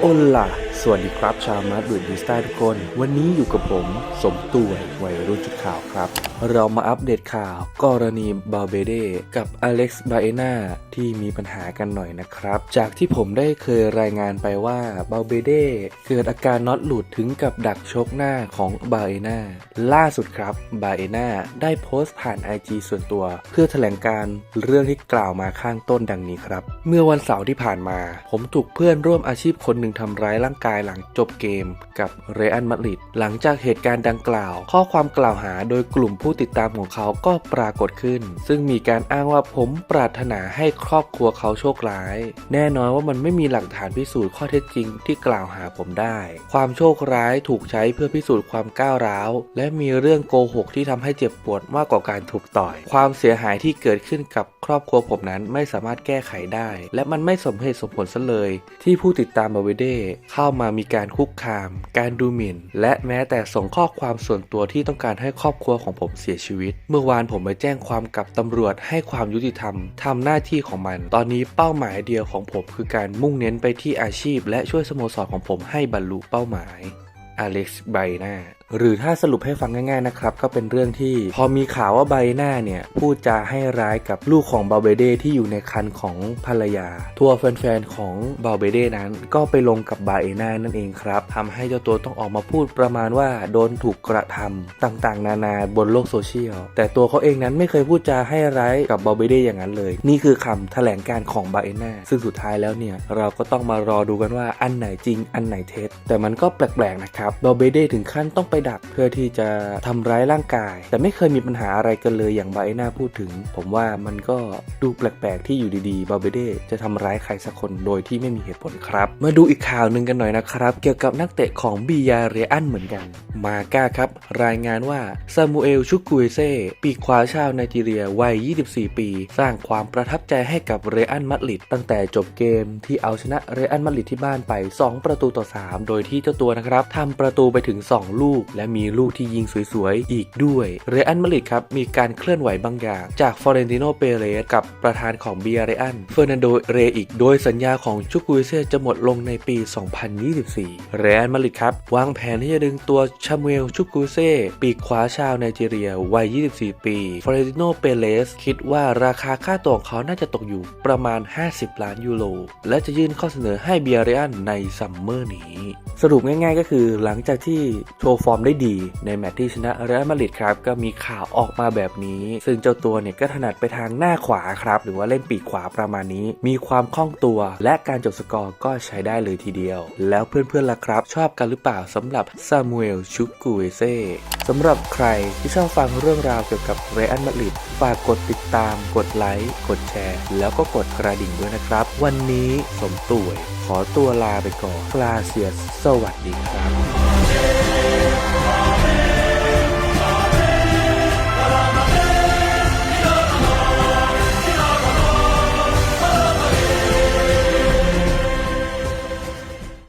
โอล่ะสวัสดีครับชาวมาดริดดิสตาทุกคน วันนี้อยู่กับผม สมตัวยวัยรุ่นจุดข่าวครับเรามาอัปเดตข่าวกรณีบาเบเดกับอเล็กซ์บาเอนาที่มีปัญหากันหน่อยนะครับ จากที่ผมได้เคยรายงานไปว่าบาเบเดเกิดอาการน็อตหลุดถึงกับดักชกหน้าของบาเอนาล่าสุดครับบาเอนาได้โพสต์ผ่าน IG ส่วนตัว เพื่อแถลงการเรื่องที่กล่าวมาข้างต้นดังนี้ครับ เมื่อวันเสาร์ที่ผ่านมา ผมถูกเพื่อนร่วมอาชีพคนหนึ่งทำร้ายร่างกายหลังจบเกม กับเรอัลมาดริดหลังจากเหตุการณ์ดังกล่าว ข้อความกล่าวหาโดยกลุ่มผู้ติดตามของเขาก็ปรากฏขึ้น ซึ่งมีการอ้างว่าผมปรารถนาให้ครอบครัวเขาโชคร้าย แน่นอนว่ามันไม่มีหลักฐานพิสูจน์ข้อเท็จจริงที่กล่าวหาผมได้ ความโชคร้ายถูกใช้เพื่อพิสูจน์ความก้าวร้าว และมีเรื่องโกหกที่ทำให้เจ็บปวดมากกว่าการถูกต่อย ความเสียหายที่เกิดขึ้นกับครอบครัวผมนั้นไม่สามารถแก้ไขได้ และมันไม่สมเหตุสมผลซะเลย ที่ผู้ติดตามบาเวเดเข้ามามีการคุกคาม การดูหมิ่น และแม้แต่ส่งข้อความส่วนตัวที่ต้องการให้ครอบครัวของผมเสียชีวิต เมื่อวานผมไปแจ้งความกับตำรวจให้ความยุติธรรมทำหน้าที่ของมัน ตอนนี้เป้าหมายเดียวของผมคือการมุ่งเน้นไปที่อาชีพ และช่วยสโมสรของผมให้บรรลุเป้าหมายอเล็กซ์ไบนา หรือถ้าสรุปให้ฟังง่ายๆนะครับก็เป็นเรื่องที่พอมีข่าวว่าไบนาเนี่ยพูดจาให้ร้ายกับลูกของบาเบเดที่อยู่ในคันของภรรยา ทัวร์แฟนๆของบาเบเดนั้น ก็ไปลงกับบาเอนานั่นเองครับทำให้เจ้าตัวต้องออกมาพูดประมาณว่าโดนถูกกระทำต่างๆ นานาบนโลกโซเชียลแต่ตัวเขาเองนั้นไม่เคยพูดจาให้ร้ายกับบาเบเดอย่างนั้นเลย นี่คือคำแถลงการของบาเอนาซึ่งสุดท้ายแล้วเนี่ยเราก็ต้องมารอดูกันว่าอันไหนจริงอันไหนเท็จแต่มันก็แปลกๆนะครับบาเบเดถึงขั้นต้องไปดักเพื่อที่จะทำร้ายร่างกาย แต่ไม่เคยมีปัญหาอะไรกันเลยอย่างบาเอนาพูดถึง ผมว่ามันก็ดูแปลกๆที่อยู่ดีๆบาเบเดจะทำร้ายใครสักคนโดยที่ไม่มีเหตุผลครับ มาดูอีกข่าวหนึ่งกันหน่อยนะครับ เกี่ยวกับนักเตะของบียาเรอันเหมือนกัน มาก้าครับ รายงานว่าซามูเอลชุกุเอเซ่ปีกขวาชาวไนจีเรียวัย 24 ปี สร้างความประทับใจให้กับเรอันมาดริดตั้งแต่จบเกมที่เอาชนะเรอันมาดริดที่บ้านไป 2 ประตูต่อ 3 โดยที่เจ้าตัวนะครับทำประตูไปถึง 2 ลูกและมีลูกที่ยิงสวยๆ อีกด้วยเรอันมาริดครับ มีการเคลื่อนไหวบางอย่าง จากฟอเรนติโนเปเรสกับประธานของเบียเรอันเฟอร์นันโดเรอีก โดยสัญญาของชุกุเอเซจะหมดลงในปี 2024 เรอันมาริดครับ วางแผนที่จะดึงตัวชามูเอลชุกุเอเซ่ปีกขวาชาวไนจีเรียวัย 24 ปีฟอเรนติโนเปเรสคิดว่าราคาค่าตัวของเขาน่าจะตกอยู่ประมาณ 50 ล้านยูโรและจะยื่นข้อเสนอให้เบียเรอันในซัมเมอร์นี้ สรุปง่ายๆ ก็คือหลังจากที่โชว์ฟอร์มได้ดีในแมตช์ที่ชนะเรอัลมาดริดครับก็มีข่าวออกมาแบบนี้ ซึ่งเจ้าตัวเนี่ยก็ถนัดไปทางหน้าขวาครับ หรือว่าเล่นปีกขวาประมาณนี้ มีความคล่องตัว และการจบสกอร์ก็ใช้ได้เลยทีเดียว แล้วเพื่อนๆล่ะครับ ชอบกันหรือเปล่าสำหรับซามูเอลชุกูเอเซ่สำหรับใครที่ชอบฟังเรื่องราวเกี่ยวกับเรอัลมาดริดฝากกดติดตาม กดไลค์กดแชร์ แล้วก็กดกระดิ่งด้วยนะครับ วันนี้สมตุ่ยขอตัวลาไปก่อนลาเซียส สวัสดีครับ